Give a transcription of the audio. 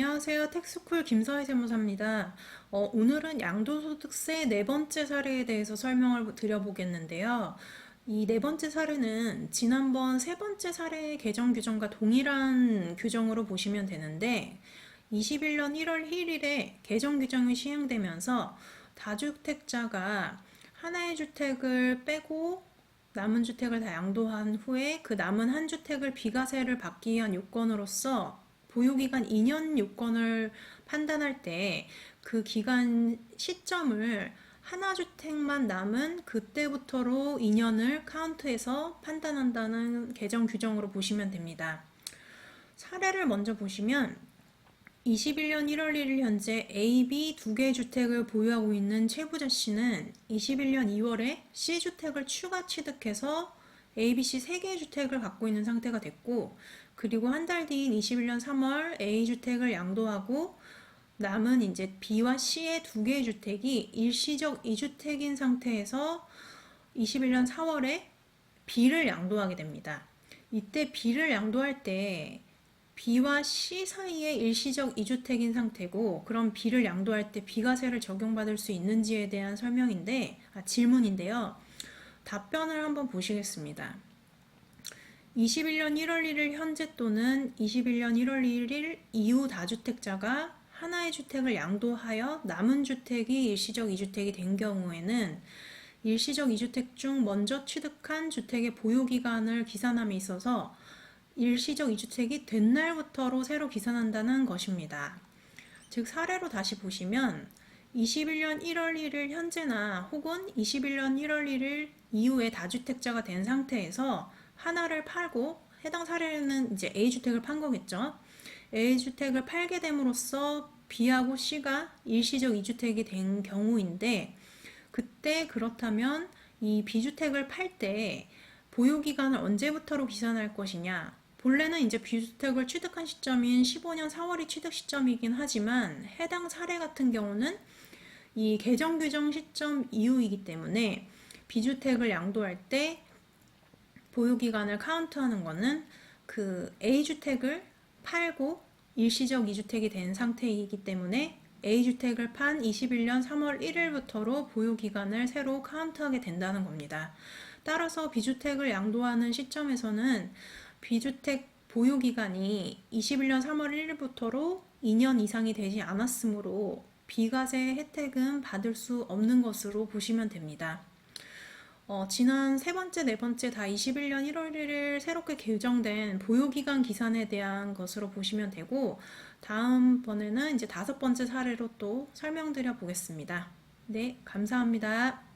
안녕하세요. 텍스쿨 김서희 세무사입니다. 어, 오늘은 양도소득세 네 번째 사례에 대해서 설명을 드려보겠는데요. 이 네 번째 사례는 지난번 세 번째 사례의 개정 규정과 동일한 규정으로 보시면 되는데 21년 1월 1일에 개정 규정이 시행되면서 다주택자가 하나의 주택을 빼고 남은 주택을 다 양도한 후에 그 남은 한 주택을 비과세를 받기 위한 요건으로서 보유기간 2년 요건을 판단할 때 그 기간 시점을 하나 주택만 남은 그때부터로 2년을 카운트해서 판단한다는 개정 규정으로 보시면 됩니다. 사례를 먼저 보시면 21년 1월 1일 현재 A, B 두 개의 주택을 보유하고 있는 최부자 씨는 21년 2월에 C 주택을 추가 취득해서 A, B, C 세 개의 주택을 갖고 있는 상태가 됐고 그리고 한 달 뒤인 21년 3월 A 주택을 양도하고 남은 이제 B와 C의 두 개의 주택이 일시적 2주택인 상태에서 21년 4월에 B를 양도하게 됩니다. 이때 B를 양도할 때 B와 C 사이에 일시적 2주택인 상태고 그럼 B를 양도할 때 비과세를 적용받을 수 있는지에 대한 설명인데 아, 질문인데요. 답변을 한번 보시겠습니다. 21년 1월 1일 현재 또는 21년 1월 1일 이후 다주택자가 하나의 주택을 양도하여 남은 주택이 일시적 2주택이 된 경우에는 일시적 2주택 중 먼저 취득한 주택의 보유 기간을 기산함에 있어서 일시적 2주택이 된 날부터로 새로 기산한다는 것입니다. 즉 사례로 다시 보시면 21년 1월 1일 현재나 혹은 21년 1월 1일 이후에 다주택자가 된 상태에서 하나를 팔고 해당 사례는 이제 A 주택을 판 거겠죠. A 주택을 팔게 됨으로써 B하고 C가 일시적 2주택이 된 경우인데 그때 그렇다면 이 B 주택을 팔 때 보유 기간을 언제부터로 기산할 것이냐? 본래는 이제 비주택을 취득한 시점인 15년 4월이 취득 시점이긴 하지만 해당 사례 같은 경우는 이 개정 규정 시점 이후이기 때문에 비주택을 양도할 때 보유기간을 카운트하는 거는 그 A주택을 팔고 일시적 2주택이 된 상태이기 때문에 A주택을 판 21년 3월 1일부터로 보유기간을 새로 카운트하게 된다는 겁니다. 따라서 B주택을 양도하는 시점에서는 B주택 보유기간이 21년 3월 1일부터로 2년 이상이 되지 않았으므로 비과세 혜택은 받을 수 없는 것으로 보시면 됩니다. 어, 지난 세 번째, 네 번째 다 21년 1월 1일 새롭게 개정된 보유기간 기산에 대한 것으로 보시면 되고, 다음번에는 이제 다섯 번째 사례로 또 설명드려 보겠습니다. 네, 감사합니다.